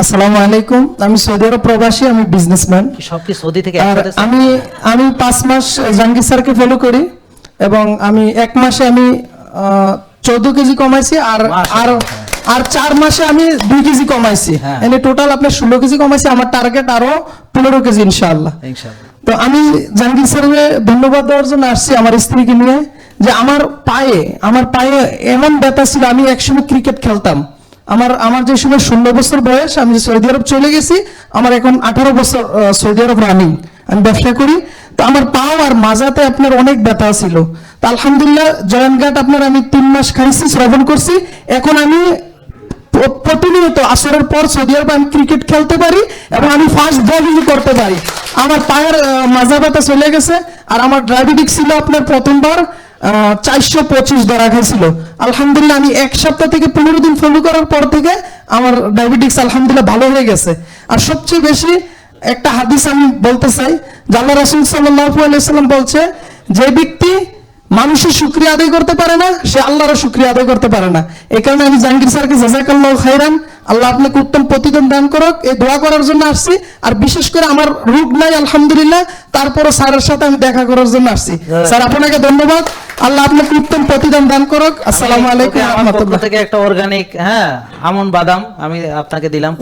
আসসালামু আলাইকুম। আমি সৌদি আরব প্রবাসী আমি বিজনেসম্যান কি সব কি সৌদি থেকে আমি আমি পাঁচ মাস জাহাঙ্গীর স্যারকে ফলো করি এবং আমি এক মাসে আমি চোদ্দ কেজি কমাইছি আর আর আর চার মাসে আমি দুই কেজি কমাইছি। হ্যাঁ। এনে টোটাল আপনার ষোলো কেজি কমাইছি আমার টার্গেট আরও পনেরো কেজি ইনশাআল্লাহ। ইনশাআল্লাহ। তো আমি জাহাঙ্গীর স্যারকে ধন্যবাদ দেওয়ার জন্য আসছি আমার স্ত্রীকে নিয়ে যে আমার পায়ে আমার পায়ে এমন ব্যথা ছিল আমি একসময় ক্রিকেট খেলতাম। আমার আমার যে সময় ষোলো বছর বয়স, আমি সৌদি আরব চলে গেছি, আমার এখন আঠারো বছর সৌদি আরব রানিং আমি ব্যবসা করি। তো আমার পাও আর মাজাতে আপনার অনেক ব্যথা ছিল। তো আলহামদুলিল্লাহ, জয়নঘাট আপনার আমি তিন মাস খাইছি, শ্রবণ করছি। এখন আমি প্রতিনিয়ত আসরের পর সৌদি আরবে আমি ক্রিকেট খেলতে পারি এবং আমি ফার্স্ট ড্রাইভিং করতে পারি। আমার পায়ের মাজা ব্যথা চলে গেছে। আর আমার ডায়াবেটিক ছিল আপনার প্রথমবার। চারশো পঁচিশ ধরা খাইছিল। আলহামদুলিল্লাহ আমি এক সপ্তাহ থেকে পনেরো দিন ফলো করার পর থেকে আমার ডায়াবেটিক্স আলহামদুলিল্লাহ ভালো হয়ে গেছে। আর সবচেয়ে বেশি একটা হাদিস আমি বলতে চাই জাল্লা রাসুল আলাইসাল্লাম বলছে যে ব্যক্তি মানুষের শুক্রিয়া আদায় করতে পারে না সে আল্লাহরও শুক্রিয়া আদায় করতে পারে না। এই কারণে আমি জাহাঙ্গীর স্যারকে জাজাকাল্লাহ খাইরান আল্লাহ আপনাকে উত্তম প্রতিদান দান করুক। এই দোয়া করার জন্য আসছি। আর বিশেষ করে আমার রোগ নাই আলহামদুলিল্লাহ তারপরও স্যারের সাথে আমি দেখা করার জন্য আসছি। স্যার আপনাকে ধন্যবাদ। আল্লাহ আপনাকে উত্তম প্রতিদান দান করুক। আসসালামু আলাইকুম আমার পক্ষ থেকে একটা অর্গানিক হ্যাঁ আমন বাদাম আমি আপনাকে দিলাম।